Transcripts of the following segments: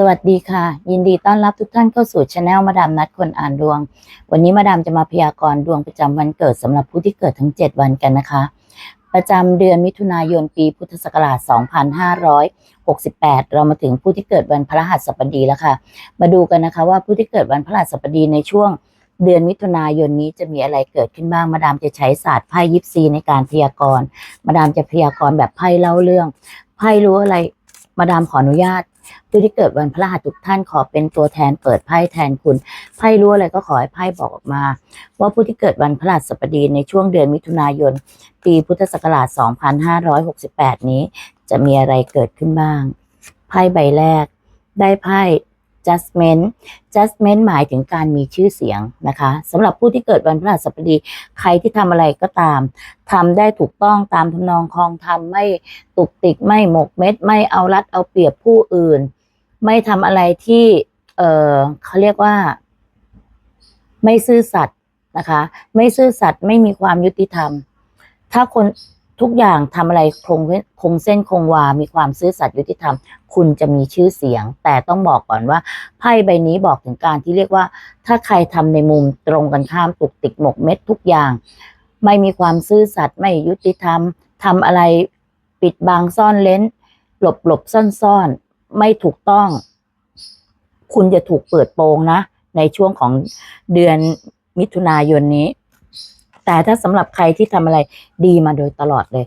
สวัสดีค่ะ ยินดีต้อนรับทุกท่านเข้าสู่ช anel มาดามนัดคนอ่านดวง วันนี้มาดามจะมาพยากรณ์ดวงประจำวันเกิดสำหรับผู้ที่เกิดทั้ง 7 วันกันนะคะ ประจำเดือนมิถุนายนปีพุทธศักราช 2568 เรามาถึงผู้ที่เกิดวันพฤหัสบดีแล้วค่ะ มาดูกันนะคะว่าผู้ที่เกิดวันพฤหัสบดีในช่วงเดือนมิถุนายนนี้จะมีอะไรเกิดขึ้นบ้าง มาดามจะใช้ศาสตร์ไพ่ยิปซีในการพยากรณ์ มาดามจะพยากรณ์แบบไพ่เล่าเรื่อง ไพ่รู้อะไร มาดามขออนุญาต ผู้ที่เกิดวันพฤหัสทุกท่านขอเป็นตัวแทนเปิดไพ่แทนคุณไพ่รั่วอะไรก็ขอให้ไพ่บอกออกมา ว่าผู้ที่เกิดวันพฤหัสบดีในช่วงเดือนมิถุนายน ปีพุทธศักราช 2568 นี้ จะมีอะไรเกิดขึ้นบ้าง ไพ่ใบแรก ได้ไพ่ judgment judgment หมายถึงการมีชื่อเสียงนะคะสำหรับผู้ที่เกิดวันพฤหัสบดี ใครที่ทำอะไรก็ตามทำได้ถูกต้องตามทำนองคลองธรรมไม่ตุกติกไม่หมกเม็ด ไม่เอารัดเอาเปรียบผู้อื่น ไม่ทำอะไรที่เออเขาเรียกว่า ไม่ซื่อสัตย์นะคะ ไม่ซื่อสัตย์ไม่มีความยุติธรรม ถ้าคน ทุกอย่างทำอะไรคงคงเส้นคงวา มีความซื่อสัตย์ยุติธรรม คุณจะมีชื่อเสียง แต่ต้องบอกก่อนว่าไพ่ใบนี้บอกถึงการที่เรียกว่า ถ้าใครทำในมุมตรงกันข้ามตุกติกหมกเม็ดทุกอย่าง ไม่มีความซื่อสัตย์ไม่ยุติธรรมทำอะไรปิดบังซ่อนเล้น หลบหลบซ่อนซ่อนไม่ถูกต้อง คุณจะถูกเปิดโปงนะ ในช่วงของเดือนมิถุนายนนี้ แต่ถ้าสำหรับใครที่ทำอะไรดีมาโดยตลอดเลย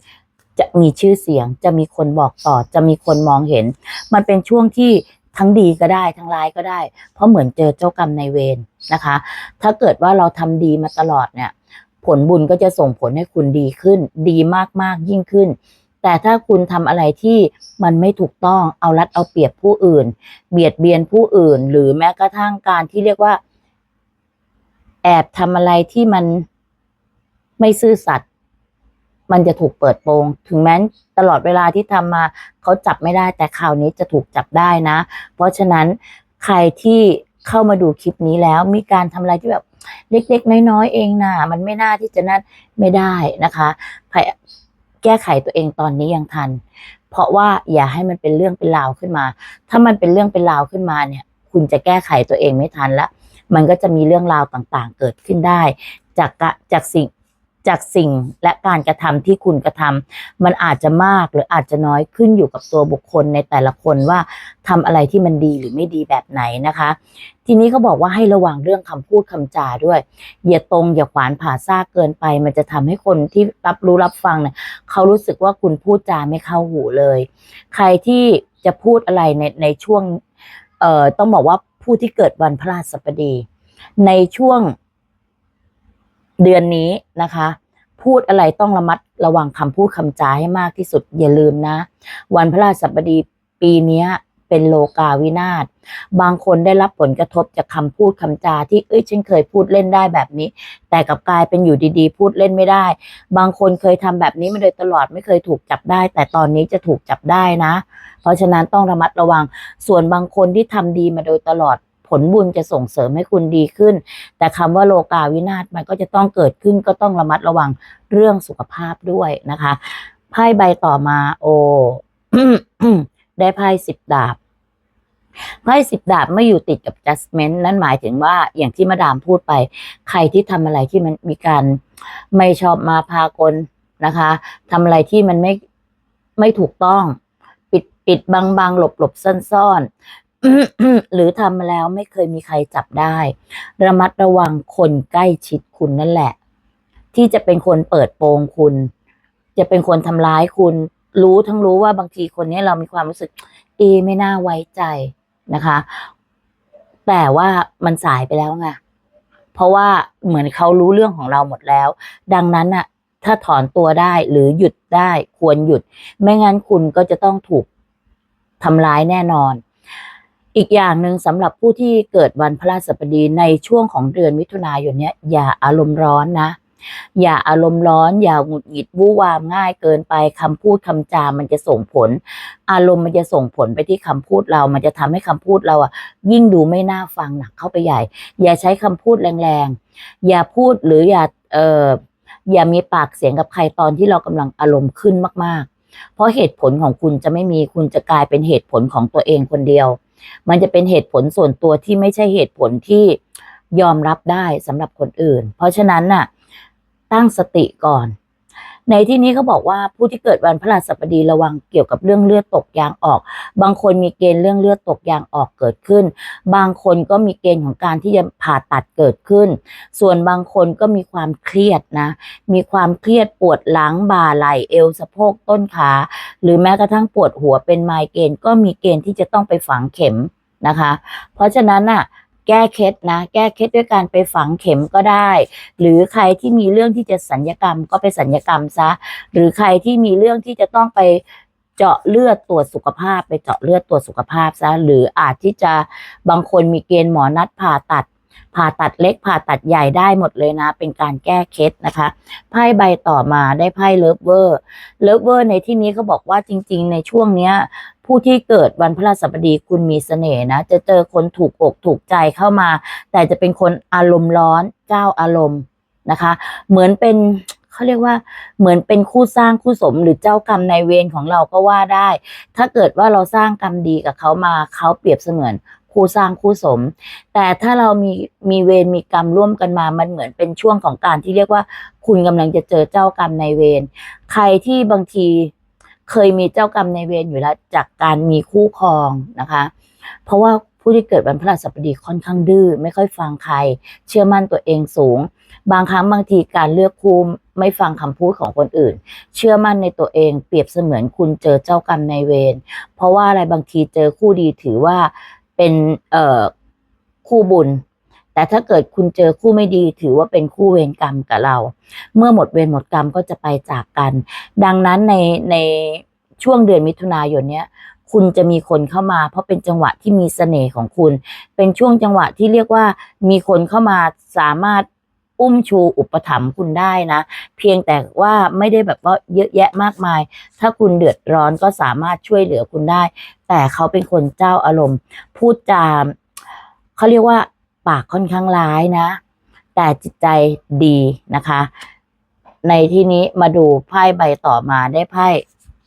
จะมีชื่อเสียง จะมีคนบอกต่อ จะมีคนมองเห็น มันเป็นช่วงที่ทั้งดีก็ได้ทั้งร้ายก็ได้ เพราะเหมือนเจอเจ้ากรรมในเวรนะคะ ถ้าเกิดว่าเราทำดีมาตลอดเนี่ย ผลบุญก็จะส่งผลให้คุณดีขึ้น ดีมากๆยิ่งขึ้น แต่ถ้าคุณทำอะไรที่มันไม่ถูกต้องเอารัดเอาเปรียบผู้อื่น เบียดเบียนผู้อื่น หรือแม้กระทั่งการที่เรียกว่า แอบทำอะไรที่มัน ไม่ซื่อสัตย์มันจะถูกเปิดโปง ถึงแม้ตลอดเวลาที่ทำมาเขาจับไม่ได้ แต่คราวนี้จะถูกจับได้นะ เพราะฉะนั้นใครที่เข้ามาดูคลิปนี้แล้วมีการทำอะไรที่แบบเล็กๆ น้อยๆเองนะมันไม่น่าที่จะนั่นไม่ได้นะคะแก้ไขตัวเองตอนนี้ยังทัน เพราะว่าอย่าให้มันเป็นเรื่องเป็นราวขึ้นมา ถ้ามันเป็นเรื่องเป็นราวขึ้นมาเนี่ย คุณจะแก้ไขตัวเองไม่ทันละ มันก็จะมีเรื่องราวต่างๆ เกิดขึ้นได้ จากกะจากสิ่ง จากสิ่งและการกระทำที่คุณกระทำมันอาจจะมากหรืออาจจะน้อยขึ้นอยู่กับตัวบุคคลในแต่ละคนว่าทำอะไรที่มันดีหรือไม่ดีแบบไหนนะคะ ทีนี้เขาบอกว่าให้ระวังเรื่องคำพูดคำจาด้วย อย่าตรงอย่าขวานผ่าซากเกินไป มันจะทำให้คนที่รับรู้รับฟังเนี่ยเขารู้สึกว่าคุณพูดจาไม่เข้าหูเลย ใครที่จะพูดอะไรในในช่วงเอ่อต้องบอกว่าผู้ที่เกิดวันพฤหัสบดี ในช่วง เดือนนี้นะคะ พูดอะไรต้องระมัดระวังคำพูดคำจาให้มากที่สุด อย่าลืมนะ วันพฤหัสบดีปีนี้เป็นโลกาวินาศ บางคนได้รับผลกระทบจากคำพูดคำจาที่ เอ้ย ฉันเคยพูดเล่นได้แบบนี้ แต่กับกลายเป็นอยู่ดีๆ พูดเล่นไม่ได้ บางคนเคยทำแบบนี้มาโดยตลอดไม่เคยถูกจับได้ แต่ตอนนี้จะถูกจับได้นะ เพราะฉะนั้นต้องระมัดระวัง ส่วนบางคนที่ทำดีมาโดยตลอด ผลบุญจะส่งเสริมให้คุณดีขึ้น แต่คำว่าโลกาวินาศมันก็จะต้องเกิดขึ้นก็ต้องระมัดระวังเรื่องสุขภาพด้วยนะคะไพ่ใบต่อมาโอได้ไพ่สิบดาบไพ่สิบดาบไม่อยู่ติดกับ judgment นั่นหมายถึงว่าอย่างที่มาดามพูดไป ใครที่ทำอะไรที่มันมีการไม่ชอบมาพากลนะคะทำอะไรที่มันไม่ไม่ถูกต้อง ปิดปิดบังบังหลบหลบซ่อนซ่อน หรือทำมาแล้วไม่เคยมีใครจับได้ ระมัดระวังคนใกล้ชิดคุณนั่นแหละ ที่จะเป็นคนเปิดโปงคุณ จะเป็นคนทำร้ายคุณ รู้ทั้งรู้ว่าบางทีคนนี้เรามีความรู้สึก เอ ไม่น่าไว้ใจนะคะ แต่ว่ามันสายไปแล้วไงเพราะว่าเหมือนเขารู้เรื่องของเราหมดแล้ว ดังนั้นน่ะถ้าถอนตัวได้หรือหยุดได้ควรหยุด ไม่งั้นคุณก็จะต้องถูกทำร้ายแน่นอน อีกอย่างหนึ่งสำหรับผู้ที่เกิดวันพฤหัสบดีในช่วงของเดือนมิถุนายนเนี้ยอย่าอารมณ์ร้อนนะ อย่าอารมณ์ร้อน อย่าหงุดหงิดวู่วามง่ายเกินไปคำพูดคำจามันจะส่งผล อารมณ์มันจะส่งผลไปที่คำพูดเรา มันจะทำให้คำพูดเราอะ ยิ่งดูไม่น่าฟังหนักเข้าไปใหญ่ อย่าใช้คำพูดแรงๆ อย่าพูดหรืออย่าเอออย่ามีปากเสียงกับใครตอนที่เรากำลังอารมณ์ขึ้นมากๆ เพราะเหตุผลของคุณจะไม่มีคุณจะกลายเป็นเหตุผลของตัวเองคนเดียว มันจะเป็นเหตุผลส่วนตัวที่ไม่ใช่เหตุผลที่ยอมรับได้สำหรับคนอื่น เพราะฉะนั้นน่ะ ตั้งสติก่อน ในที่นี้เขาบอกว่าผู้ที่เกิดวันพฤหัสบดีระวังเกี่ยวกับเรื่องเลือดตกยางออก บางคนมีเกณฑ์เรื่องเลือดตกยางออกเกิดขึ้น บางคนก็มีเกณฑ์ของการที่จะผ่าตัดเกิดขึ้น ส่วนบางคนก็มีความเครียดนะ มีความเครียดปวดหลังบ่าไหล่เอวสะโพกต้นขา หรือแม้กระทั่งปวดหัวเป็นไมเกรนก็มีเกณฑ์ที่จะต้องไปฝังเข็มนะคะ เพราะฉะนั้นน่ะ แก้เคล็ดนะ แก้เคล็ดด้วยการไปฝังเข็มก็ได้ หรือใครที่มีเรื่องที่จะสัญญกรรมก็ไปสัญญกรรมซะ หรือใครที่มีเรื่องที่จะต้องไปเจาะเลือดตรวจสุขภาพ ไปเจาะเลือดตรวจสุขภาพซะ หรืออาจที่จะบางคนมีเกณฑ์หมอนัดผ่าตัด ผ่าตัดเล็กผ่าตัดใหญ่ได้หมดเลยนะ เป็นการแก้เคล็ดนะคะไพ่ใบต่อมาได้ไพ่เลิฟเวอร์เลิฟเวอร์ในที่นี้เขาบอกว่าจริง ๆ ในช่วงเนี้ยผู้ที่เกิดวันพฤหัสบดีคุณมีเสน่ห์นะ จะเจอคนถูกอกถูกใจเข้ามา แต่จะเป็นคนอารมณ์ร้อนเจ้าอารมณ์นะคะ เหมือนเป็นเขาเรียกว่าเหมือนเป็นคู่สร้างคู่สมหรือเจ้ากรรมนายเวรของเราก็ว่าได้ ถ้าเกิดว่าเราสร้างกรรมดีกับเขามาเขาเปรียบเสมือน คู่สร้างคู่สม แต่ถ้าเรามีมีเวรมีกรรมร่วมกันมา มันเหมือนเป็นช่วงของการที่เรียกว่า คุณกำลังจะเจอเจ้ากรรมในเวรใครที่บางทีเคยมีเจ้ากรรมในเวรอยู่แล้วจากการมีคู่ครองนะคะ เพราะว่าผู้ที่เกิดวันพฤหัสบดีค่อนข้างดื้อไม่ค่อยฟังใคร เชื่อมั่นตัวเองสูง บางครั้งบางทีการเลือกคู่ไม่ฟังคำพูดของคนอื่น เชื่อมั่นในตัวเองเปรียบเสมือนคุณเจอเจ้ากรรมในเวรเพราะว่าอะไรบางทีเจอคู่ดีถือว่า เป็นเอ่อคู่บุญ แต่ถ้าเกิดคุณเจอคู่ไม่ดี ถือว่าเป็นคู่เวรกรรมกับเรา เมื่อหมดเวรหมดกรรมก็จะไปจากกัน ดังนั้นในในช่วงเดือนมิถุนายนเนี้ยคุณจะมีคนเข้ามา เพราะเป็นจังหวะที่มีเสน่ห์ของคุณ เป็นช่วงจังหวะที่เรียกว่ามีคนเข้ามาสามารถ อุ้มชูอุปถัมภ์คุณได้นะ เพียงแต่ว่าไม่ได้แบบว่าเยอะแยะมากมาย ถ้าคุณเดือดร้อนก็สามารถช่วยเหลือคุณได้ แต่เขาเป็นคนเจ้าอารมณ์ พูดจาเขาเรียกว่าปากค่อนข้างร้ายนะ แต่จิตใจดีนะคะ ในที่นี้มาดูไพ่ใบต่อมาได้ไพ่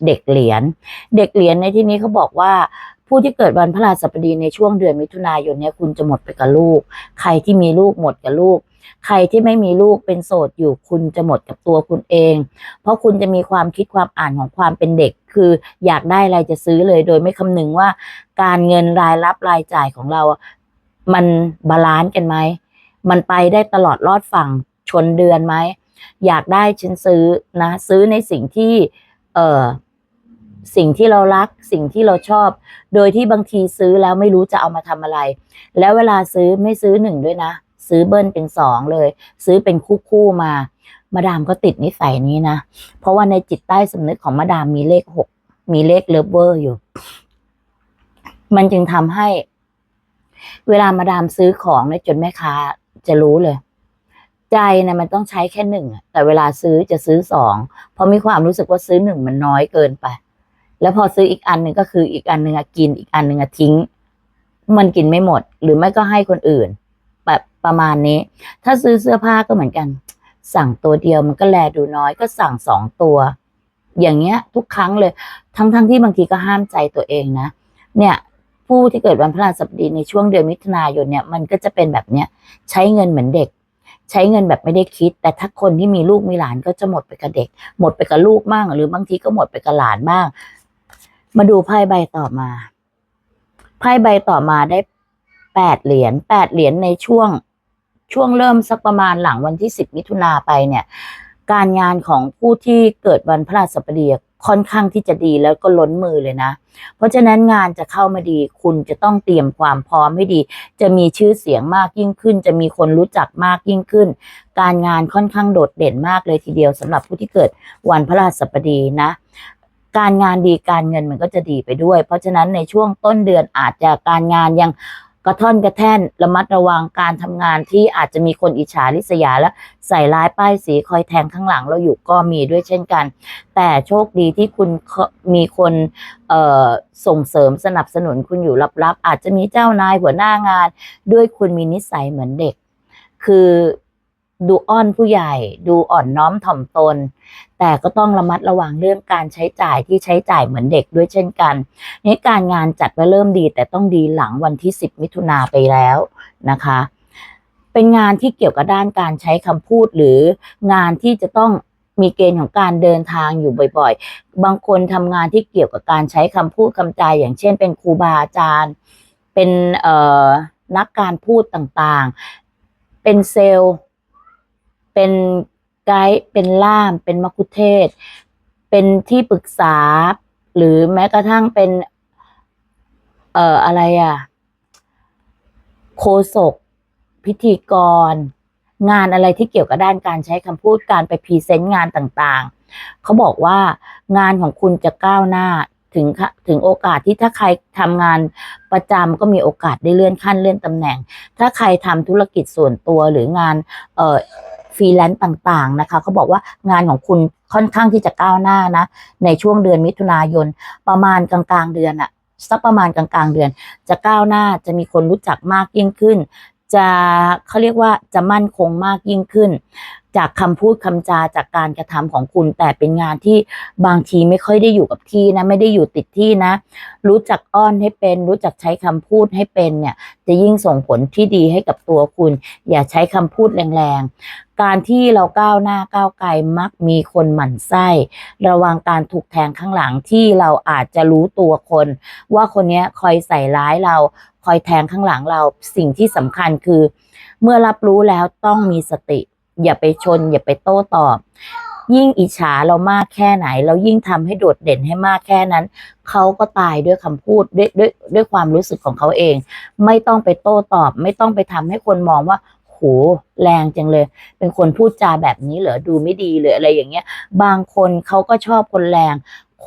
เด็กเหรียญเด็กเหรียญในที่นี้เขาบอกว่าผู้ที่เกิดวันพฤหัสบดีในช่วงเดือนมิถุนายนเนี่ยคุณจะหมดไปกับลูก ใครที่มีลูกหมดกับลูก ใครที่ไม่มีลูกเป็นโสดอยู่คุณจะหมดกับตัวคุณเอง เพราะคุณจะมีความคิดความอ่านของความเป็นเด็ก คืออยากได้อะไรจะซื้อเลย โดยไม่คำนึงว่า การเงินรายรับรายจ่ายของเรา มันบาลานซ์กันไหม มันไปได้ตลอดรอดฝั่งชนเดือนไหม อยากได้ฉันซื้อนะ ซื้อในสิ่งที่ เออสิ่งที่เรารักสิ่งที่เราชอบ โดยที่บางทีซื้อแล้วไม่รู้จะเอามาทำอะไร แล้วเวลาซื้อไม่ซื้อหนึ่งด้วยนะ ซื้อเบิ้ลเป็นสองเลย ซื้อเป็นคู่คู่ๆมา มาดามก็ติดนิสัยนี้นะ เพราะว่าในจิตใต้สำนึกของมาดามมีเลขหกมีเลขเลิฟเวอร์อยู่ มันจึงทำให้ เวลามาดามซื้อของเนี่ยจนแม่ค้าจะรู้เลย ใจนะมันต้องใช้แค่หนึ่งแต่เวลาซื้อจะซื้อสองเพราะมีความรู้สึกว่าซื้อหนึ่งมันน้อยเกินไป แล้วพอซื้ออีกอันหนึ่งก็คืออีกอันหนึ่งกินอีกอันหนึ่งทิ้ง มันกินไม่หมด หรือไม่ก็ให้คนอื่น แบบประมาณนี้ ถ้าซื้อเสื้อผ้าก็เหมือนกัน สั่งตัวเดียวมันก็แลดูน้อยก็สั่งสองตัว อย่างเงี้ย ทุกครั้งเลย ทั้งๆทที่บางทีก็ห้ามใจตัวเองนะ เนี่ยผู้ที่เกิดวันพฤหัสบดีในช่วงเดือนมิถุนายนเนี่ยมันก็จะเป็นแบบเนี้ยใช้เงินเหมือนเด็ก ใช้เงินแบบไม่ได้คิด แต่ถ้าคนที่มีลูกมีหลานก็จะหมดไปกับเด็ก หมดไปกับลูกบ้างหรือบางทีก็หมดไปกับหลานบ้าง มาดูไพ่ใบต่อมาไพ่ใบต่อมาได้ แปดเหรียญแปดเหรียญในช่วงช่วงเริ่มสักประมาณหลังวันที่สิบมิถุนาไปเนี่ย การงานของผู้ที่เกิดวันพฤหัสบดีค่อนข้างที่จะดีแล้วก็ล้นมือเลยนะ เพราะฉะนั้นงานจะเข้ามาดี คุณจะต้องเตรียมความพร้อมให้ดี จะมีชื่อเสียงมากยิ่งขึ้น จะมีคนรู้จักมากยิ่งขึ้น การงานค่อนข้างโดดเด่นมากเลยทีเดียวสำหรับผู้ที่เกิดวันพฤหัสบดีนะ การงานดีการเงินมันก็จะดีไปด้วย เพราะฉะนั้นในช่วงต้นเดือนอาจจะการงานยัง กระท่อนกระแท่นระมัดระวังการทำงานที่อาจจะมีคนอิจฉาริษยาและใส่ร้ายป้ายสีคอยแทงข้างหลังเราอยู่ก็มีด้วยเช่นกัน แต่โชคดีที่คุณมีคนส่งเสริมสนับสนุนคุณอยู่ลับๆ อาจจะมีเจ้านายหัวหน้างาน ด้วยคุณมีนิสัยเหมือนเด็ก คือ ดูอ้อนผู้ใหญ่ ดูอ่อนน้อมถ่อมตน แต่ก็ต้องระมัดระวังเรื่องการใช้จ่ายที่ใช้จ่ายเหมือนเด็กด้วยเช่นกันนี่การงานจัดว่าเริ่มดี แต่ต้องดีหลังวันที่ 10 มิถุนาไปแล้วนะคะ เป็นงานที่เกี่ยวกับด้านการใช้คำพูดหรืองานที่จะต้องมีเกณฑ์ของการเดินทางอยู่บ่อยๆ บางคนทำงานที่เกี่ยวกับการใช้คำพูดคำจาอย่างเช่น เป็นครูบาอาจารย์ เป็นเอ่อนักการพูดต่างๆ เป็นเซลล์ เป็นไกด์เป็นล่าม เป็นมัคคุเทศ เป็นที่ปรึกษา หรือแม้กระทั่งเป็น เอ่ออะไรอะ โคศก พิธีกร งานอะไรที่เกี่ยวกับด้านการใช้คำพูดการไปพรีเซนต์งานต่างๆ เขาบอกว่างานของคุณจะก้าวหน้าถึงถึงโอกาสที่ถ้าใครทำงานประจำก็มีโอกาสได้เลื่อนขั้นเลื่อนตำแหน่ง ถ้าใครทำธุรกิจส่วนตัวหรืองานเอ่อ ฟรีแลนซ์ต่างๆนะคะเขาบอกว่างานของคุณค่อนข้างที่จะก้าวหน้านะ ในช่วงเดือนมิถุนายน ประมาณกลางๆเดือนอะสักประมาณกลางๆเดือน จะก้าวหน้าจะมีคนรู้จักมากยิ่งขึ้น จะเขาเรียกว่าจะมั่นคงมากยิ่งขึ้น จากคำพูดคำจาจากการกระทำของคุณ แต่เป็นงานที่บางทีไม่ค่อยได้อยู่กับที่นะ ไม่ได้อยู่ติดที่นะ รู้จักอ้อนให้เป็น รู้จักใช้คำพูดให้เป็นเนี่ย จะยิ่งส่งผลที่ดีให้กับตัวคุณ อย่าใช้คำพูดแรงๆ การที่เราก้าวหน้าก้าวไกลมักมีคนหมั่นไส้ ระวังการถูกแทงข้างหลังที่เราอาจจะรู้ตัวคน ว่าคนนี้คอยใส่ร้ายเราคอยแทงข้างหลังเราสิ่งที่สำคัญคือ เมื่อรับรู้แล้วต้องมีสติ อย่าไปชน อย่าไปโต้ตอบ ยิ่งอิจฉาเรามากแค่ไหน เรายิ่งทำให้โดดเด่นให้มากแค่นั้น เขาก็ตายด้วยคำพูดด้วยด้วยด้วยความรู้สึกของเขาเอง ไม่ต้องไปโต้ตอบ ไม่ต้องไปทำให้คนมองว่าโหแรงจังเลย เป็นคนพูดจาแบบนี้เหรอดูไม่ดีเลยอะไรอย่างเงี้ย บางคนเขาก็ชอบคนแรง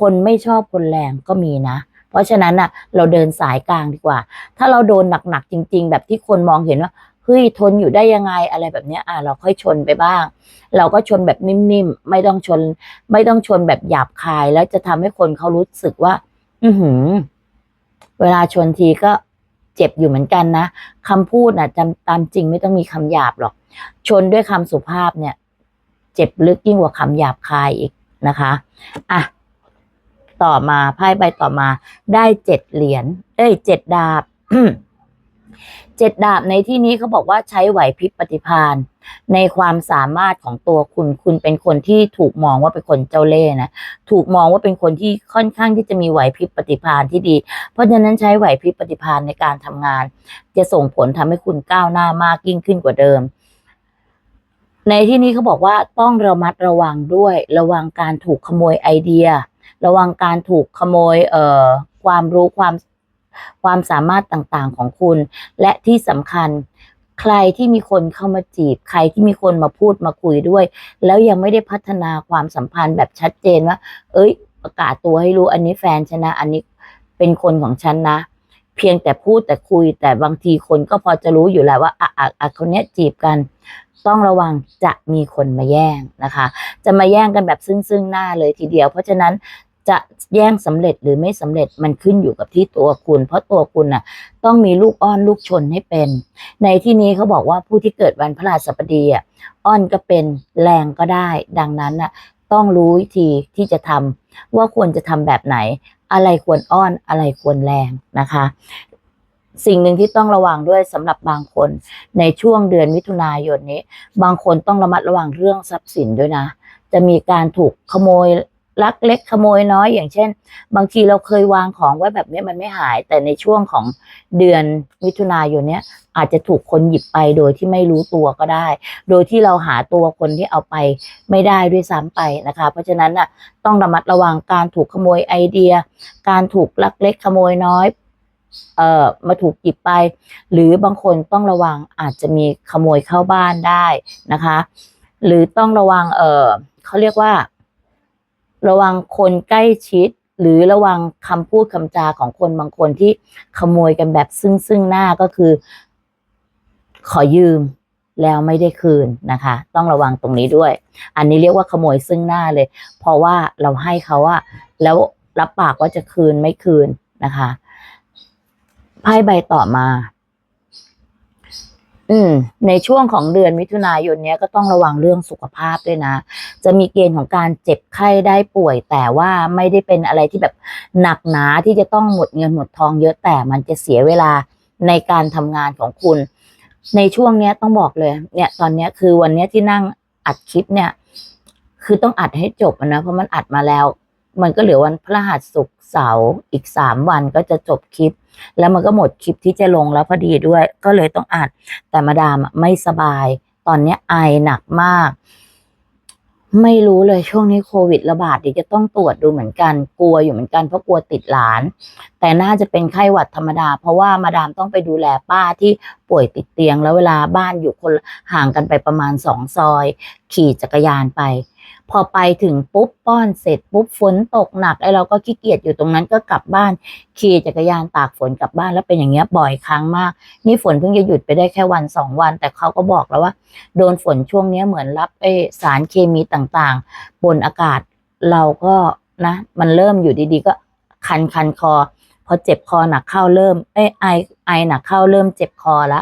คนไม่ชอบคนแรงก็มีนะเพราะฉะนั้นน่ะ เราเดินสายกลางดีกว่า ถ้าเราโดนหนักๆจริง ๆ แบบที่คนมองเห็นว่า เฮ้ยทนอยู่ได้ยังไงอะไรแบบเนี้ยอะเราค่อยชนไปบ้าง เราก็ชนแบบนิ่มๆไม่ต้องชน ไม่ต้องชนแบบหยาบคาย แล้วจะทำให้คนเขารู้สึกว่า อือหือ เวลาชนทีก็เจ็บอยู่เหมือนกันนะคำพูดน่ะจำตามจริงไม่ต้องมีคำหยาบหรอก ชนด้วยคำสุภาพเนี่ย เจ็บลึกยิ่งกว่าคำหยาบคายอีกนะคะอะต่อมาไพ่ใบต่อมา ได้เจ็ดเหรียญเอ้ยเจ็ดดาบ เจ็ดดาบในที่นี้เขาบอกว่าใช้ไหวพริบปฏิภาณในความสามารถของตัวคุณคุณเป็นคนที่ถูกมองว่าเป็นคนเจ้าเล่ห์นะถูกมองว่าเป็นคนที่ค่อนข้างที่จะมีไหวพริบปฏิภาณที่ดี เพราะฉะนั้นใช้ไหวพริบปฏิภาณในการทำงาน จะส่งผลทำให้คุณก้าวหน้ามากยิ่งขึ้นกว่าเดิม ในที่นี้เขาบอกว่าต้องระมัดระวังด้วย ระวังการถูกขโมยไอเดีย ระวังการถูกขโมยเอ่อความรู้ความ ความสามารถต่างๆของคุณ และที่สำคัญ ใครที่มีคนเข้ามาจีบ ใครที่มีคนมาพูดมาคุยด้วย แล้วยังไม่ได้พัฒนาความสัมพันธ์แบบชัดเจนว่า เอ้ย ประกาศตัวให้รู้อันนี้แฟนฉันนะ อันนี้เป็นคนของฉันนะเพียงแต่พูดแต่คุยแต่บางทีคนก็พอจะรู้อยู่แล้วว่าอะอะอะคนเนี้ยจีบกัน ต้องระวังจะมีคนมาแย่งนะคะ จะมาแย่งกันแบบซึ่งซึ่งหน้าเลยทีเดียว เพราะฉะนั้น จะแย่งสำเร็จหรือไม่สำเร็จมันขึ้นอยู่กับที่ตัวคุณ เพราะตัวคุณน่ะต้องมีลูกอ้อนลูกชนให้เป็น ในที่นี้เขาบอกว่าผู้ที่เกิดวันพฤหัสบดีอะอ้อนก็เป็นแรงก็ได้ ดังนั้นน่ะต้องรู้วิธีที่จะทำว่าควรจะทำแบบไหน อะไรควรอ้อนอะไรควรแรงนะคะ สิ่งหนึ่งที่ต้องระวังด้วยสำหรับบางคนในช่วงเดือนมิถุนายนนี้ บางคนต้องระมัดระวังเรื่องทรัพย์สินด้วยนะ จะมีการถูกขโมย ลักเล็กขโมยน้อย อย่างเช่น บางทีเราเคยวางของไว้แบบนี้มันไม่หาย แต่ในช่วงของเดือนมิถุนายนเนี้ยอาจจะถูกคนหยิบไปโดยที่ไม่รู้ตัวก็ได้ โดยที่เราหาตัวคนที่เอาไปไม่ได้ด้วยซ้ำไปนะคะ เพราะฉะนั้นน่ะต้องระมัดระวังการถูกขโมยไอเดีย การถูกลักเล็กขโมยน้อยเอ่อมาถูกหยิบไป หรือบางคนต้องระวังอาจจะมีขโมยเข้าบ้านได้นะคะ หรือต้องระวังเอ่อเขาเรียกว่า ระวังคนใกล้ชิด หรือระวังคำพูดคำจาของคนบางคนที่ขโมยกันแบบซึ่งซึ่งหน้าก็คือ ขอยืมแล้วไม่ได้คืนนะคะ ต้องระวังตรงนี้ด้วย อันนี้เรียกว่าขโมยซึ่งหน้าเลย เพราะว่าเราให้เขาอะแล้วรับปากว่าจะคืนไม่คืนนะคะไพ่ใบต่อมา อืม ในช่วงของเดือนมิถุนายนเนี้ยก็ต้องระวังเรื่องสุขภาพด้วยนะ จะมีเกณฑ์ของการเจ็บไข้ได้ป่วย แต่ว่าไม่ได้เป็นอะไรที่แบบหนักหนาที่จะต้องหมดเงินหมดทองเยอะแต่มันจะเสียเวลาในการทำงานของคุณ ในช่วงเนี้ยต้องบอกเลย เนี่ยตอนเนี้ยคือวันเนี้ยที่นั่งอัดคลิปเนี่ย คือต้องอัดให้จบนะเพราะมันอัดมาแล้ว มันก็เหลือวันพฤหัสศุกร์เสาร์อีกสามวันก็จะจบคลิป แล้วมันก็หมดคลิปที่จะลงแล้วพอดีด้วย ก็เลยต้องอัดแต่มาดามไม่สบาย ตอนนี้ไอหนักมาก ไม่รู้เลยช่วงนี้โควิดระบาดเดี๋ยวจะต้องตรวจดูเหมือนกัน กลัวอยู่เหมือนกันเพราะกลัวติดหลาน แต่น่าจะเป็นไข้หวัดธรรมดา เพราะว่ามาดามต้องไปดูแลป้าที่ป่วยติดเตียง แล้วเวลาบ้านอยู่คนห่างกันไปประมาณสองซอย ขี่จักรยานไป พอไปถึงปุ๊บป้อนเสร็จปุ๊บฝนตกหนักไอ้เราก็ขี้เกียจอยู่ตรงนั้นก็กลับบ้านขี่จักรยานตากฝนกลับบ้านแล้วเป็นอย่างเงี้ยบ่อยครั้งมาก นี่ฝนเพิ่งจะหยุดไปได้แค่วันสองวัน แต่เขาก็บอกแล้วว่า โดนฝนช่วงเนี้ยเหมือนรับไอสารเคมีต่างๆ บนอากาศเราก็นะ มันเริ่มอยู่ดีๆ ก็คันคันคอ พอเจ็บคอหนักเข้าเริ่มเอ้ยไอไอหนักเข้าเริ่มเจ็บคอละ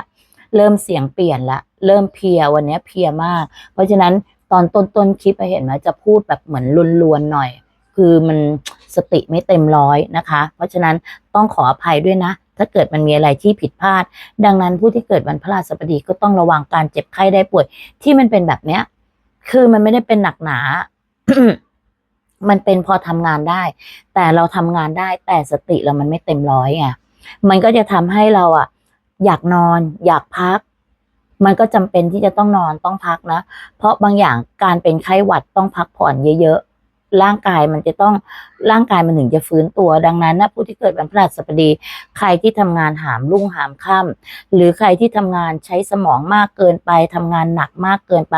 เริ่มเสียงเปลี่ยนละเริ่มเพียวันนี้เพียมาก เพราะฉะนั้น ตอนต้นต้นๆคลิปเห็นไหมจะพูดแบบเหมือนลวนๆหน่อย คือมันสติไม่เต็มร้อยนะคะ เพราะฉะนั้นต้องขออภัยด้วยนะ ถ้าเกิดมันมีอะไรที่ผิดพลาด ดังนั้นผู้ที่เกิดวันพฤหัสบดีก็ต้องระวังการเจ็บไข้ได้ป่วย ที่มันเป็นแบบเนี้ย คือมันไม่ได้เป็นหนักหนา มันเป็นพอทำงานได้ แต่เราทำงานได้แต่สติเรามันไม่เต็มร้อยไงมันก็จะทำให้เราอะอยากนอน อยากพัก มันก็จำเป็นที่จะต้องนอนต้องพักนะ เพราะบางอย่างการเป็นไข้หวัดต้องพักผ่อนเยอะๆ ร่างกายมันจะต้องร่างกายมันถึงจะฟื้นตัวดังนั้นนะผู้ที่เกิดวันพฤหัสบดี ใครที่ทำงานหามรุ่งหามค่ำหรือใครที่ทำงานใช้สมองมากเกินไปทำงานหนักมากเกินไป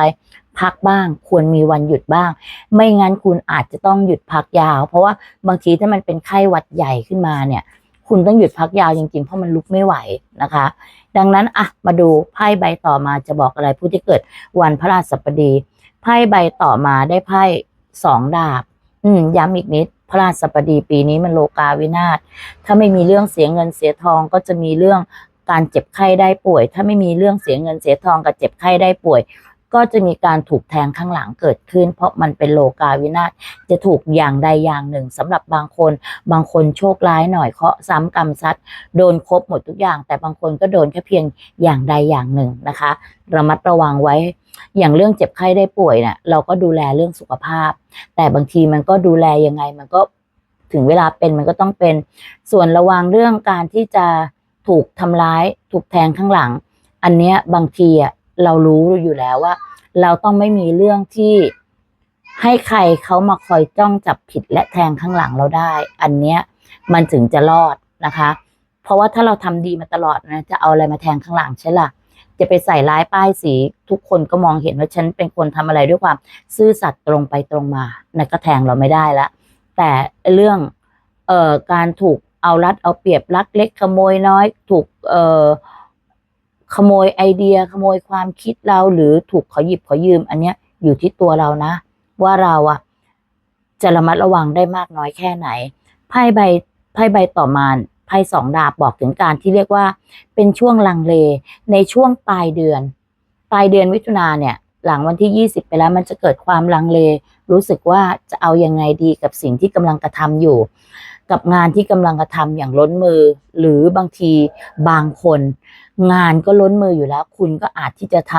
พักบ้าง ควรมีวันหยุดบ้าง ไม่งั้นคุณอาจจะต้องหยุดพักยาว เพราะว่าบางทีถ้ามันเป็นไข้หวัดใหญ่ขึ้นมาเนี่ยคุณต้องหยุดพักยาวจริงๆ เพราะมันลุกไม่ไหวนะคะดังนั้นอะมาดูไพ่ใบต่อมาจะบอกอะไรผู้ที่เกิดวันพระราชบดีไพ่ใบต่อมาได้ไพ่สองดาบ อืมย้ำอีกนิดพระราชบดีปีนี้มันโลกาวินาศถ้าไม่มีเรื่องเสียเงินเสียทองก็จะมีเรื่องการเจ็บไข้ได้ป่วย ถ้าไม่มีเรื่องเสียเงินเสียทองกับเจ็บไข้ได้ป่วย ก็จะมีการถูกแทงข้างหลังเกิดขึ้น เพราะมันเป็นโลกาวินาศจะถูกอย่างใดอย่างหนึ่งสำหรับบางคน บางคนโชคร้ายหน่อยเคาะซ้ำกรรมซัดโดนครบหมดทุกอย่าง แต่บางคนก็โดนแค่เพียงอย่างใดอย่างหนึ่งนะคะ ระมัดระวังไว้อย่างเรื่องเจ็บไข้ได้ป่วยเนี่ยเราก็ดูแลเรื่องสุขภาพ แต่บางทีมันก็ดูแลยังไงมันก็ถึงเวลาเป็นมันก็ต้องเป็น ส่วนระวังเรื่องการที่จะถูกทำร้าย ถูกแทงข้างหลัง อันเนี้ยบางทีอะ เรารู้อยู่แล้วว่า เราต้องไม่มีเรื่องที่ให้ใครเขามาคอยจ้องจับผิดและแทงข้างหลังเราได้ อันเนี้ยมันถึงจะรอดนะคะ เพราะว่าถ้าเราทำดีมาตลอดนะจะเอาอะไรมาแทงข้างหลังใช่ล่ะ จะไปใส่ร้ายป้ายสีทุกคนก็มองเห็นว่าฉันเป็นคนทำอะไรด้วยความซื่อสัตย์ตรงไปตรงมานะก็แทงเราไม่ได้ละแต่เรื่องเอ่อการถูกเอารัดเอาเปรียบลักเล็กขโมยน้อย ถูกเอ่อ ขโมยไอเดียขโมยความคิดเราหรือถูกขอหยิบขอยืม อันเนี้ยอยู่ที่ตัวเรานะ ว่าเราอะจะระมัดระวังได้มากน้อยแค่ไหนไพ่ใบไพ่ใบต่อมาไพ่สองดาบบอกถึงการที่เรียกว่า เป็นช่วงลังเลในช่วงปลายเดือน ปลายเดือนมิถุนาเนี่ย หลังวันที่ 20 ไปแล้วมันจะเกิดความลังเล รู้สึกว่าจะเอายังไงดีกับสิ่งที่กำลังกระทำอยู่ กับงานที่กำลังกระทำอย่างล้นมือ หรือบางทีบางคน งานก็ล้นมืออยู่แล้ว คุณก็อาจที่จะท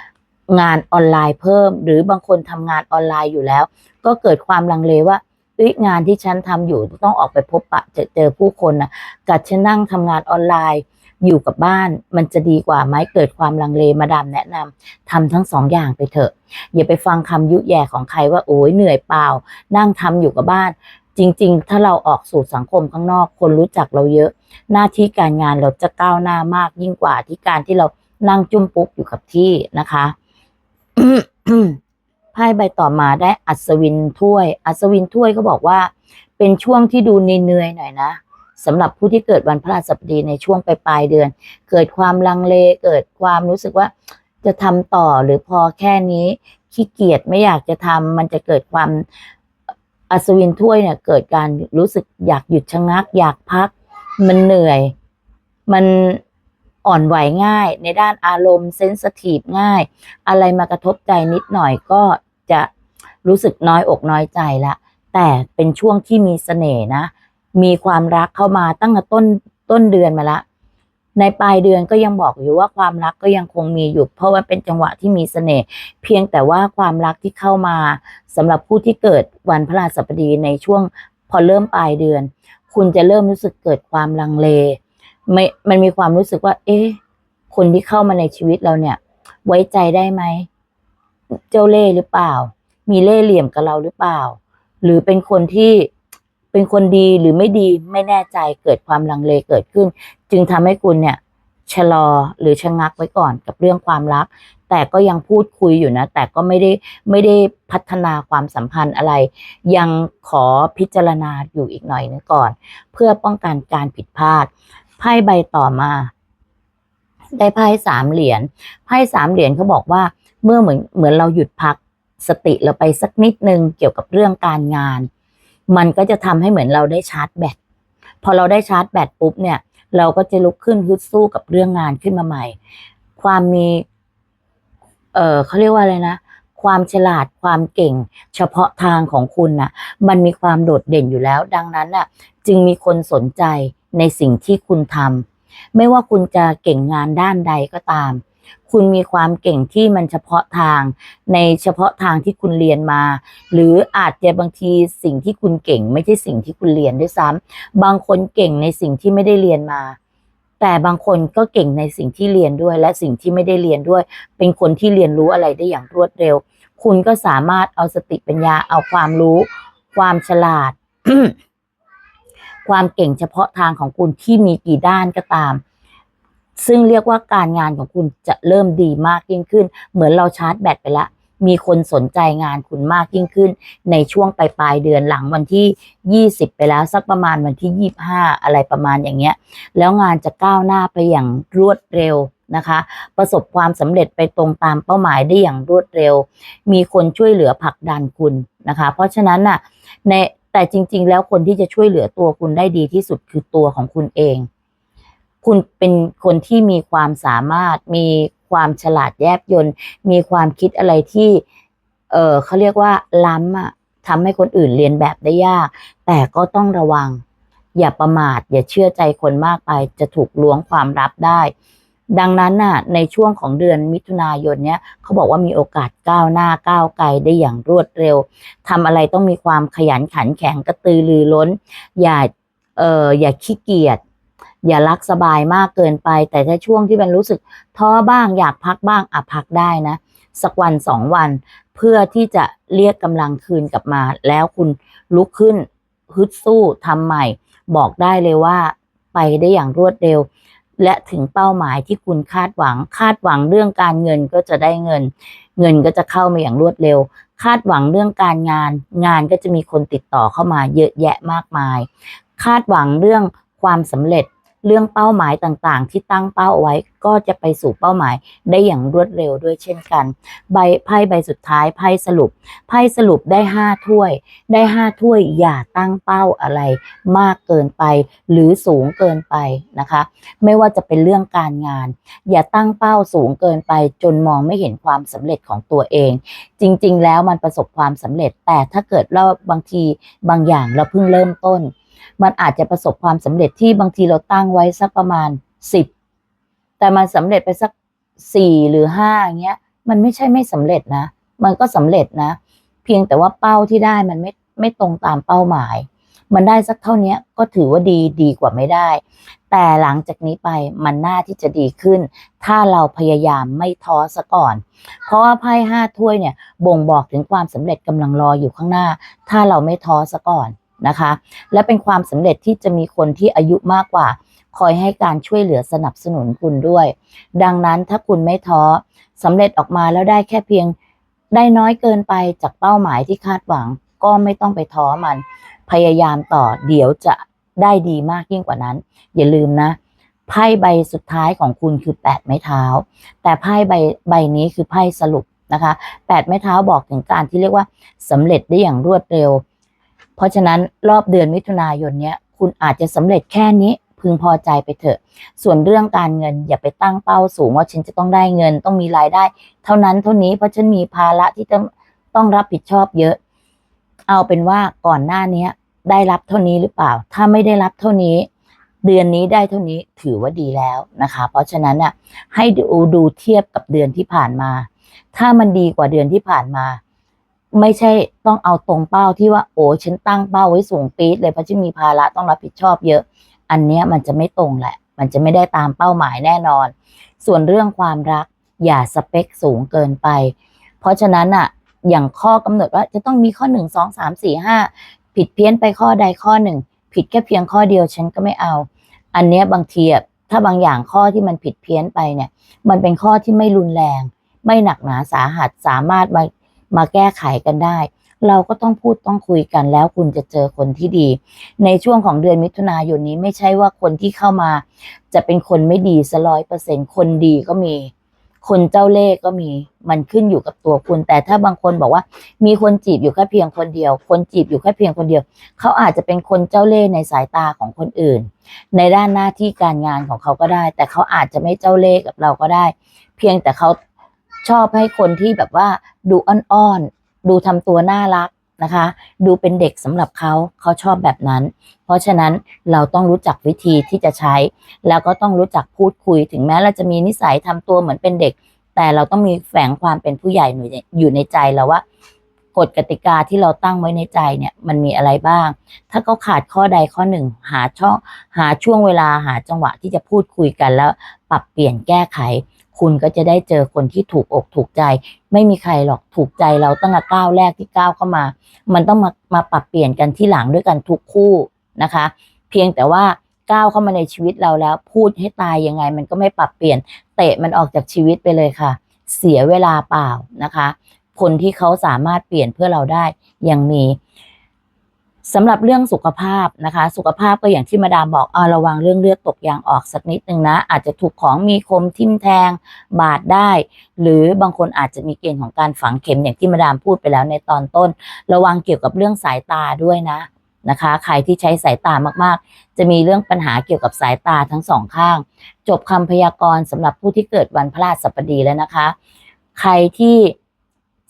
ำงานออนไลน์เพิ่ม หรือบางคนทำงานออนไลน์อยู่แล้ว ก็เกิดความลังเลว่าเอ้ยงานที่ฉันทำอยู่ต้องออกไปพบปะเจอเจอผู้คนนะกับฉันนั่งทำงานออนไลน์อยู่กับบ้านมันจะดีกว่าไหมเกิดความลังเลมาดามแนะนำทำทั้งสองอย่างไปเถอะ อย่าไปฟังคำยุแย่ของใครว่าโอ้ยเหนื่อยเปล่า นั่งทำอยู่กับบ้าน จริง ๆ ถ้าเราออกสู่สังคมข้างนอก คนรู้จักเราเยอะ หน้าที่การงานเราจะก้าวหน้ามากยิ่งกว่าที่การที่เรานั่งจุ้มปุ๊กอยู่กับที่นะคะไพ่ใบต่อมาได้อัศวินถ้วย อัศวินถ้วยก็บอกว่า เป็นช่วงที่ดูเหนื่อยๆหน่อยนะสำหรับผู้ที่เกิดวันพฤหัสบดีในช่วงปลายเดือน เกิดความลังเลเกิดความรู้สึกว่า จะทำต่อหรือพอแค่นี้ขี้เกียจไม่อยากจะทำมันจะเกิดความ อัศวินถ้วยเนี่ยเกิดการรู้สึกอยากหยุดชะงัก อยากพัก มันเหนื่อย มันอ่อนไหวง่าย ในด้านอารมณ์เซนสทีฟง่าย อะไรมากระทบใจนิดหน่อยก็จะรู้สึกน้อยอกน้อยใจละแต่เป็นช่วงที่มีเสน่ห์นะ มีความรักเข้ามาตั้งแต่ต้นต้นเดือนมาละ ในปลายเดือนก็ยังบอกอยู่ว่าความรักก็ยังคงมีอยู่ เพราะว่าเป็นจังหวะที่มีเสน่ห์เพียงแต่ว่าความรักที่เข้ามาสำหรับผู้ที่เกิดวันพฤหัสบดีในช่วงพอเริ่มปลายเดือน คุณจะเริ่มรู้สึกเกิดความลังเลไม่มันมีความรู้สึกว่า เอ๊ะคนที่เข้ามาในชีวิตเราเนี่ย ไว้ใจได้ไหม เจ้าเล่หรือเปล่า มีเล่เหลี่ยมกับเราหรือเปล่า หรือเป็นคนที่ เป็นคนดีหรือไม่ดีไม่แน่ใจเกิดความลังเลเกิดขึ้น จึงทำให้คุณเนี่ยชะลอหรือชะงักไว้ก่อนกับเรื่องความรัก แต่ก็ยังพูดคุยอยู่นะ แต่ก็ไม่ได้ไม่ได้พัฒนาความสัมพันธ์อะไร ยังขอพิจารณาอยู่อีกหน่อยนึงก่อน เพื่อป้องกันการผิดพลาดไพ่ใบต่อมาได้ไพ่สามเหรียญไพ่สามเหรียญเขาบอกว่าเมื่อเหมือนเหมือนเราหยุดพักสติเราไปสักนิดนึงเกี่ยวกับเรื่องการงาน มันก็จะทำให้เหมือนเราได้ชาร์จแบต พอเราได้ชาร์จแบตปุ๊บเนี่ย เราก็จะลุกขึ้นฮึดสู้กับเรื่องงานขึ้นมาใหม่ ความมี เออเขาเรียกว่าอะไรนะ ความฉลาด ความเก่ง เฉพาะทางของคุณน่ะ มันมีความโดดเด่นอยู่แล้ว ดังนั้นน่ะ จึงมีคนสนใจในสิ่งที่คุณทำ ไม่ว่าคุณจะเก่งงานด้านใดก็ตาม คุณมีความเก่งที่มันเฉพาะทาง ในเฉพาะทางที่คุณเรียนมา หรืออาจจะบางทีสิ่งที่คุณเก่ง ไม่ใช่สิ่งที่คุณเรียนด้วยซ้ำบางคนเก่งในสิ่งที่ไม่ได้เรียนมา แต่บางคนก็เก่งในสิ่งที่เรียนด้วย และสิ่งที่ไม่ได้เรียนด้วย เป็นคนที่เรียนรู้อะไรได้อย่างรวดเร็ว คุณก็สามารถเอาสติปัญญาเอาความรู้ ความฉลาด ความเก่งเฉพาะทางของคุณที่มีกี่ด้านก็ตาม ซึ่งเรียกว่าการงานของคุณจะเริ่มดีมากยิ่งขึ้น เหมือนเราชาร์จแบตไปแล้วมีคนสนใจงานคุณมากยิ่งขึ้น ในช่วงปลายปลายเดือนหลังวันที่ 20 ไปแล้วสักประมาณวันที่ 25 อะไรประมาณอย่างเงี้ย แล้วงานจะก้าวหน้าไปอย่างรวดเร็วนะคะ ประสบความสำเร็จไปตรงตามเป้าหมายได้อย่างรวดเร็ว มีคนช่วยเหลือผลักดันคุณนะคะ เพราะฉะนั้นน่ะในแต่จริง ๆ แล้วคนที่จะช่วยเหลือตัวคุณได้ดีที่สุดคือตัวของคุณเอง คุณเป็นคนที่มีความสามารถ มีความฉลาดแยบยลมีความคิดอะไรที่ เออเขาเรียกว่าล้ำอะทำให้คนอื่นเรียนแบบได้ยาก แต่ก็ต้องระวัง อย่าประมาท อย่าเชื่อใจคนมากไป จะถูกล้วงความลับได้ ดังนั้นน่ะ ในช่วงของเดือนมิถุนายนเนี้ยเขาบอกว่ามีโอกาสก้าวหน้าก้าวไกลได้อย่างรวดเร็วทำอะไรต้องมีความขยันขันแข็งกระตือรือร้น อย่าเอออย่าขี้เกียจ อย่ารักสบายมากเกินไป แต่ถ้าช่วงที่มันรู้สึกท้อบ้างอยากพักบ้างอะพักได้นะ สักวันสองวัน เพื่อที่จะเรียกกำลังคืนกลับมา แล้วคุณลุกขึ้นฮึดสู้ทำใหม่ บอกได้เลยว่าไปได้อย่างรวดเร็ว และถึงเป้าหมายที่คุณคาดหวัง คาดหวังเรื่องการเงินก็จะได้เงิน เงินก็จะเข้ามาอย่างรวดเร็ว คาดหวังเรื่องการงาน งานก็จะมีคนติดต่อเข้ามาเยอะแยะมากมาย คาดหวังเรื่องความสำเร็จ เรื่องเป้าหมายต่างๆ ที่ตั้งเป้าเอาไว้ก็จะไปสู่เป้าหมายได้อย่างรวดเร็วด้วยเช่นกันใบไพ่ใบสุดท้ายไพ่สรุปไพ่สรุปได้ห้าถ้วย ได้ห้าถ้วยอย่าตั้งเป้าอะไร มากเกินไป หรือสูงเกินไปนะคะ ไม่ว่าจะเป็นเรื่องการงาน อย่าตั้งเป้าสูงเกินไป จนมองไม่เห็นความสำเร็จของตัวเอง จริง ๆ แล้วมันประสบความสำเร็จแต่ถ้าเกิดเราบางทีบางอย่างเราเพิ่งเริ่มต้น มันอาจจะประสบความสำเร็จที่บางทีเราตั้งไว้สักประมาณสิบแต่มันสำเร็จไปสักสี่หรือห้าอย่างเงี้ย มันไม่ใช่ไม่สำเร็จนะ มันก็สำเร็จนะ เพียงแต่ว่าเป้าที่ได้มันไม่ไม่ตรงตามเป้าหมาย มันได้สักเท่านี้ก็ถือว่าดีดีกว่าไม่ได้ แต่หลังจากนี้ไปมันน่าที่จะดีขึ้น ถ้าเราพยายามไม่ท้อซะก่อน เพราะว่าไพ่ห้าถ้วยเนี่ยบ่งบอกถึงความสำเร็จกำลังรออยู่ข้างหน้า ถ้าเราไม่ท้อซะก่อน นะคะ และเป็นความสำเร็จที่จะมีคนที่อายุมากกว่า คอยให้การช่วยเหลือสนับสนุนคุณด้วย ดังนั้นถ้าคุณไม่ท้อสำเร็จออกมาแล้วได้แค่เพียงได้น้อยเกินไปจากเป้าหมายที่คาดหวัง ก็ไม่ต้องไปท้อมัน พยายามต่อเดี๋ยวจะได้ดีมากยิ่งกว่านั้น อย่าลืมนะไพ่ใบสุดท้ายของคุณคือแปดไม้เท้า แต่ไพ่ใบใบนี้คือไพ่สรุปนะคะแปดไม้เท้าบอกถึงการที่เรียกว่าสำเร็จได้อย่างรวดเร็ว เพราะฉะนั้นรอบเดือนมิถุนายนเนี้ยคุณอาจจะสำเร็จแค่นี้พึงพอใจไปเถอะ ส่วนเรื่องการเงินอย่าไปตั้งเป้าสูงว่าฉันจะต้องได้เงินต้องมีรายได้ เท่านั้นเท่านี้เพราะฉันมีภาระที่จะต้องรับผิดชอบเยอะ เอาเป็นว่าก่อนหน้าเนี้ยได้รับเท่านี้หรือเปล่า ถ้าไม่ได้รับเท่านี้ เดือนนี้ได้เท่านี้ถือว่าดีแล้วนะคะ เพราะฉะนั้นน่ะให้ดูดูเทียบกับเดือนที่ผ่านมา ถ้ามันดีกว่าเดือนที่ผ่านมา ไม่ใช่ต้องเอาตรงเป้าที่ว่าโอ้ฉันตั้งเป้าไว้สูงปี๊ดเลยเพราะฉันมีภาระต้องรับผิดชอบเยอะ อันเนี้ยมันจะไม่ตรงแหละ มันจะไม่ได้ตามเป้าหมายแน่นอน ส่วนเรื่องความรักอย่าสเปคสูงเกินไป เพราะฉะนั้นอะอย่างข้อกำหนดว่าจะต้องมีข้อหนึ่งสองสามสี่ห้าผิดเพี้ยนไปข้อใดข้อหนึ่งผิดแค่เพียงข้อเดียวฉันก็ไม่เอา อันเนี้ยบางทีถ้าบางอย่างข้อที่มันผิดเพี้ยนไปเนี่ย มันเป็นข้อที่ไม่รุนแรง ไม่หนักหนาสาหัสสามารถมา มาแก้ไขกันได้ เราก็ต้องพูดต้องคุยกันแล้วคุณจะเจอคนที่ดี ในช่วงของเดือนมิถุนายนนี้ไม่ใช่ว่าคนที่เข้ามา จะเป็นคนไม่ดีซะร้อยเปอร์เซ็นคนดีก็มี คนเจ้าเล่ห์ก็มีมันขึ้นอยู่กับตัวคุณ แต่ถ้าบางคนบอกว่า มีคนจีบอยู่แค่เพียงคนเดียว คนจีบอยู่แค่เพียงคนเดียว เขาอาจจะเป็นคนเจ้าเล่ห์ในสายตาของคนอื่น ในด้านหน้าที่การงานของเขาก็ได้ แต่เขาอาจจะไม่เจ้าเล่ห์กับเราก็ได้ เพียงแต่เขา ชอบให้คนที่แบบว่าดูอ่อนๆ ดูทำตัวน่ารักนะคะ ดูเป็นเด็กสำหรับเขาเขาชอบแบบนั้น เพราะฉะนั้นเราต้องรู้จักวิธีที่จะใช้ แล้วก็ต้องรู้จักพูดคุย ถึงแม้เราจะมีนิสัยทำตัวเหมือนเป็นเด็ก แต่เราต้องมีแฝงความเป็นผู้ใหญ่อยู่ในอยู่ในใจเราว่ากฎกติกาที่เราตั้งไว้ในใจเนี่ยมันมีอะไรบ้าง ถ้าเขาขาดข้อใดข้อหนึ่ง หาช่องหาช่วงเวลาหาจังหวะที่จะพูดคุยกันแล้ว ปรับเปลี่ยนแก้ไข คุณก็จะได้เจอคนที่ถูกอกถูกใจ ไม่มีใครหรอกถูกใจเราตั้งแต่ก้าวแรกที่ก้าวเข้ามา มันต้องมามาปรับเปลี่ยนกันที่หลังด้วยกันทุกคู่นะคะ เพียงแต่ว่าก้าวเข้ามาในชีวิตเราแล้ว พูดให้ตายยังไง มันก็ไม่ปรับเปลี่ยน เตะมันออกจากชีวิตไปเลยค่ะ เสียเวลาเปล่านะคะ คนที่เขาสามารถเปลี่ยนเพื่อเราได้ยังมี สำหรับเรื่องสุขภาพนะคะ สุขภาพก็อย่างที่มาดามบอกเอาระวังเรื่องเลือดตกยางออกสักนิดนึงนะ อาจจะถูกของมีคมทิ่มแทงบาดได้ หรือบางคนอาจจะมีเกณฑ์ของการฝังเข็มอย่างที่มาดามพูดไปแล้วในตอนต้น ระวังเกี่ยวกับเรื่องสายตาด้วยนะนะคะ ใครที่ใช้สายตามากๆ จะมีเรื่องปัญหาเกี่ยวกับสายตาทั้งสองข้าง จบคำพยากรณ์สำหรับผู้ที่เกิดวันพฤหัสบดีแล้วนะคะ ใครที่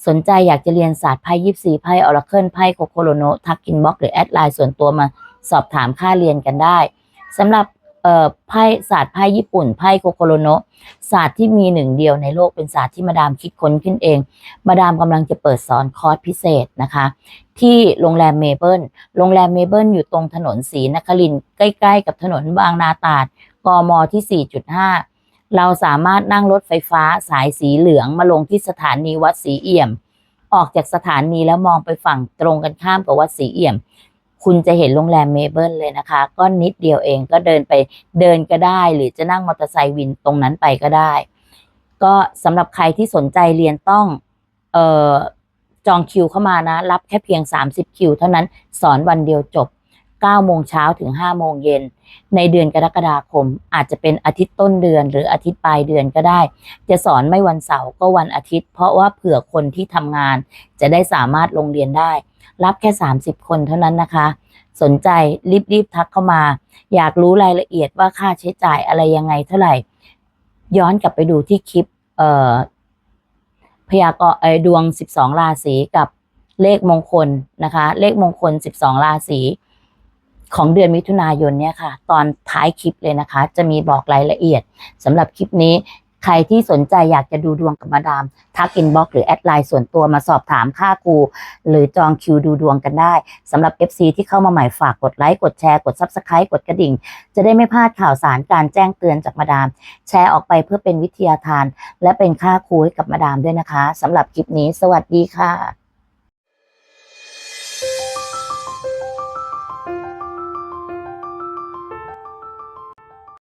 สนใจอยากจะเรียนศาสตร์ไพ่ยิปซีไพ่ออราเคิลไพ่โคโคโรโนทักกินบ็อกหรือแอดไลน์ส่วนตัวมาสอบถามค่าเรียนกันได้สำหรับเอ่อไพ่ศาสตร์ไพ่ญี่ปุ่นไพ่โคโคโรโนศาสตร์ที่มีหนึ่งเดียวในโลกเป็นศาสตร์ที่มาดามคิดค้นขึ้นเอง มาดามกำลังจะเปิดสอนคอร์สพิเศษนะคะ ที่โรงแรมเมเบิลโรงแรมเมเบิลอยู่ตรงถนนศรีนครินใกล้ ๆ กับถนนบางนาตาดกมที่ 4.5 เราสามารถนั่งรถไฟฟ้าสายสีเหลืองมาลงที่สถานีวัดศรีเอี่ยม ออกจากสถานีแล้วมองไปฝั่งตรงกันข้ามกับวัดศรีเอี่ยม คุณจะเห็นโรงแรมเมเบิลเลยนะคะ ก็นิดเดียวเองก็เดินไปเดินก็ได้ หรือจะนั่งมอเตอร์ไซค์วินตรงนั้นไปก็ได้ ก็สำหรับใครที่สนใจเรียนต้องเอ่อจองคิวเข้ามานะ รับแค่เพียง 30 คิว เท่านั้นสอนวันเดียวจบ 9โมงเช้าถึง 5 โมงเย็น ในเดือนกรกฎาคม อาจจะเป็นอาทิตย์ต้นเดือน หรืออาทิตย์ปลายเดือนก็ได้ จะสอนไม่วันเสาร์ก็วันอาทิตย์ เพราะว่าเผื่อคนที่ทำงาน จะได้สามารถลงเรียนได้ รับแค่ 30 คนเท่านั้นนะคะ สนใจรีบๆทักเข้ามา อยากรู้รายละเอียดว่าค่าใช้จ่ายอะไรยังไงเท่าไหร่ ย้อนกลับไปดูที่คลิปเอ่อพยากรณ์เอ่อดวง 12 ราศีกับเลขมงคลนะคะ เลขมงคล 12 ราศี ของเดือนมิถุนายนเนี่ยค่ะ ตอนท้ายคลิปเลยนะคะ จะมีบอกรายละเอียดสำหรับคลิปนี้ใครที่สนใจอยากจะดูดวงกับมาดาม ทักอินบ็อกหรือแอดไลน์ส่วนตัวมาสอบถามค่าครูหรือจองคิวดูดวงกันได้สำหรับ FC ที่เข้ามาใหม่ฝากกดไลค์ กดแชร์ กด Subscribe กดกระดิ่ง จะได้ไม่พลาดข่าวสารการแจ้งเตือนจากมาดาม แชร์ออกไปเพื่อเป็นวิทยาทาน และเป็นค่าครูให้กับมาดามด้วยนะคะสำหรับคลิปนี้ สวัสดีค่ะ